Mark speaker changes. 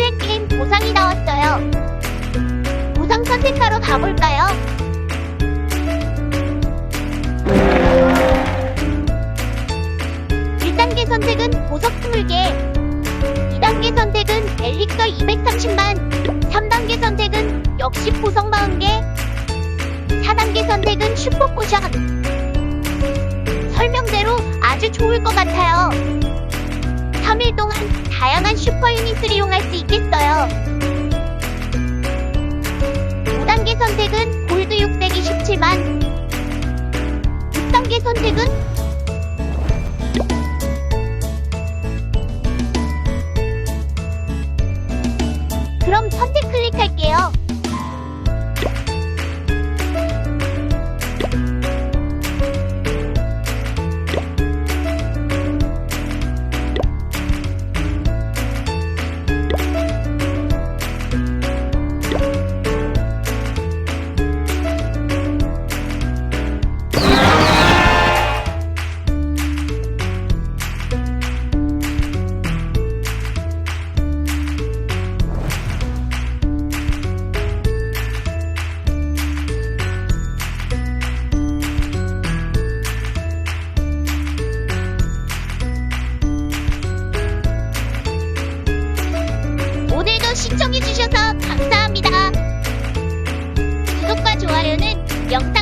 Speaker 1: 플랜 게임 보상이 나왔어요. 보상 선택하러 가볼까요? 일단계 선택은 보석 20개, 2단계 선택은 엘릭서 230만, 3단계 선택은 역시 보석 40개, 4단계 선택은 슈퍼 포션. 설명대로 아주 좋을 것 같아요. 3일 동안 다양한 슈퍼 유닛을 이용할 수 있겠 5단계 선택은 골드 627만, 6단계 선택은 그럼 선택 클릭할게요. 시청해주셔서 감사합니다. 구독과 좋아요는 영상